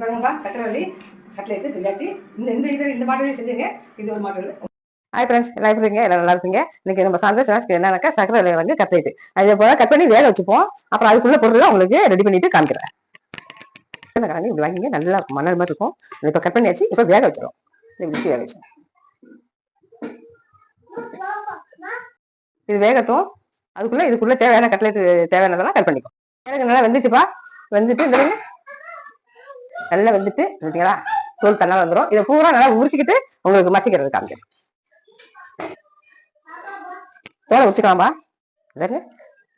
பாருங்கப்பா சக்கரவள்ளி கட்லேட்டு செஞ்சாச்சு. இந்த இந்த இது இந்த மாடலே செஞ்சுங்க. இது ஒரு மாடல் ஹாய் ஃப்ரெண்ட்ஸ் எல்லாம் இருக்கீங்க எல்லாம் நல்லா இருக்குங்க? இன்னைக்கு நம்ம சாயந்தரம் ஸ்நாக்ஸ்க்கு என்னன்னாக்கா சக்கரை விலை கட்லேட்டு அதே போல கட் பண்ணி வேக வச்சுப்போம். அப்புறம் அதுக்குள்ள பொருள் உங்களுக்கு ரெடி பண்ணிட்டு காமிக்கிறேன். இந்த கிழங்கு இப்படி வாங்கிங்க நல்லா மணல் மாதிரி இருக்கும். இப்போ கட் பண்ணியாச்சு. இப்போ வேக வச்சிடும் இப்படி வச்சு வேக வச்சிடும் இது வேகட்டும். அதுக்குள்ள இதுக்குள்ள தேவையான கட்லெட்டு தேவையானதெல்லாம் கட் பண்ணிக்கும் எனக்கு நல்லா வந்துச்சுப்பா. வந்துட்டு இந்த நல்லா வந்துட்டு பார்த்தீங்களா தோல் தன்னால வந்துடும் இதை பூரா நல்லா உரிச்சிக்கிட்டு உங்களுக்கு மசிக்கிறது காமிக்கிறேன். தோலை உரிச்சுக்கலாம்பா இதாரு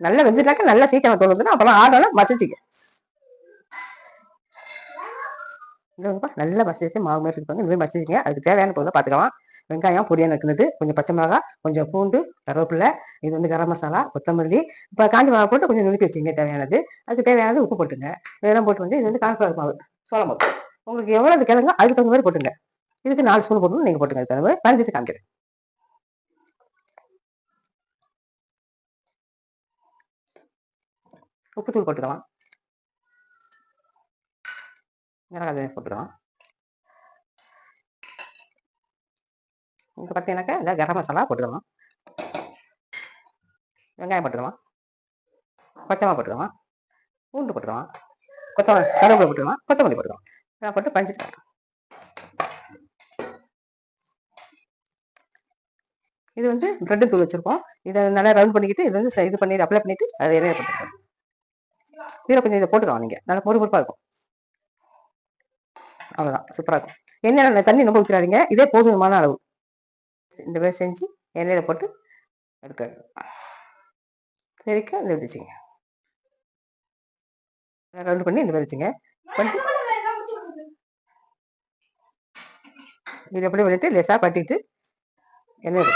நல்லா வெந்துட்டாக்க நல்லா சீக்கிரம் தோல் வந்துடும் அப்புறம் ஆடலாம் மசிச்சுக்க இல்லைங்கப்பா நல்லா மசிச்சு மாவு மாதிரி இருப்பாங்க இந்த மாதிரி மசிச்சுங்க அதுக்கு தேவையான பொருளை பார்த்துக்கலாம். வெங்காயம் பொடியாக நறுக்குனது கொஞ்சம் பச்சை மிளகாய் கொஞ்சம் பூண்டு கருவேப்பிலை இது வந்து கரம் மசாலா கொத்தமல்லி இப்போ காஞ்சி மிளகா போட்டு கொஞ்சம் நுணுக்கி வச்சுங்க தேவையானது. அதுக்கு தேவையானது உப்பு போட்டுங்க இதெல்லாம் போட்டு வந்து இது வந்து கான்ஃபிளவர் மாவு. சோளம் மாவு உங்களுக்கு எவ்வளவு கிழங்கு அதுக்கு தகுந்த மாதிரி போட்டுங்க. இதுக்கு நாலு ஸ்பூன் போட்டு நீங்கள் போட்டுங்க. அதுக்கு தகுந்த மாதிரி பறிஞ்சிட்டு காமிக்கிறேன். உப்புத்தூள் போட்டுக்கலாம். மிளகாய் போட்டுக்கலாம். இங்கே பார்த்தீங்கன்னாக்கா இந்த கரம் மசாலா போட்டுக்கலாம். வெங்காயம் போட்டுக்கலாம். பச்சைமா போட்டுக்கலாம். பூண்டு போட்டுக்கலாம். கொத்தமல்லி கருவேப்பிலை போட்டுக்கலாம் கொத்தமல்லி போட்டுக்கலாம் இதெல்லாம் போட்டு பஞ்சிட்டு இது வந்து பிரெட் தூள் வச்சுருக்கோம். இதை நல்லா ரவுண்ட் பண்ணிக்கிட்டு இது வந்து இது பண்ணி அப்ளை பண்ணிவிட்டு அதை எண்ணெய் போட்டுக்கலாம். இதில் கொஞ்சம் இதை போட்டுக்கலாம் நீங்கள் நல்லா பொறு பொறுப்பாக இருக்கும். அவ்வளோதான் சூப்பராக இருக்கும். எண்ணெய் தண்ணி ரொம்ப ஊற்றிடாதீங்க இதே போதுமான அளவு. இந்த மாதிரி செஞ்சு எண்ணெயில் போட்டு எடுக்க சரிக்கா? இதை வச்சுங்க ரவுண்ட் பண்ணி இந்த மாதிரி வச்சுங்க. பண்ணிட்டு இது எப்படி பண்ணிட்டு லெஸாக பட்டிட்டு எண்ணெய்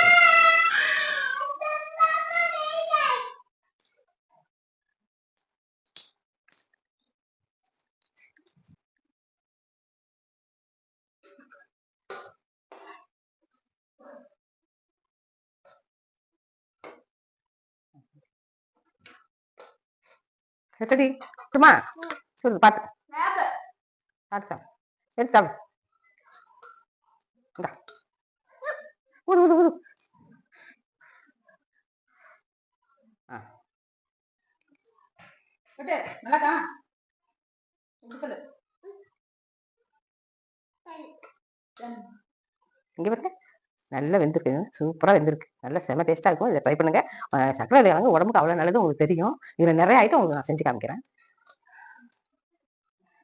எப்படி சும்மா. சொல்லு பார்த்து பார்த்து சாப்பிடு எடுத்து சாப்பிடு இந்தா. ஊது ஊது ஊது. ஆ. நல்லாக்கா சொல்லு. இங்கே பாருங்க. நல்லா வெந்திருக்கு. சூப்பராக வெந்திருக்கு. நல்லா செம டேஸ்ட்டாக இருக்கும். இதை ட்ரை பண்ணுங்க. சக்கரை விளையாங்க உடம்புக்கு அவ்வளோ நல்லது. உங்களுக்கு தெரியும். இதில் நிறைய ஐட்டம் உங்களுக்கு நான் செஞ்சு காமிக்கிறேன்.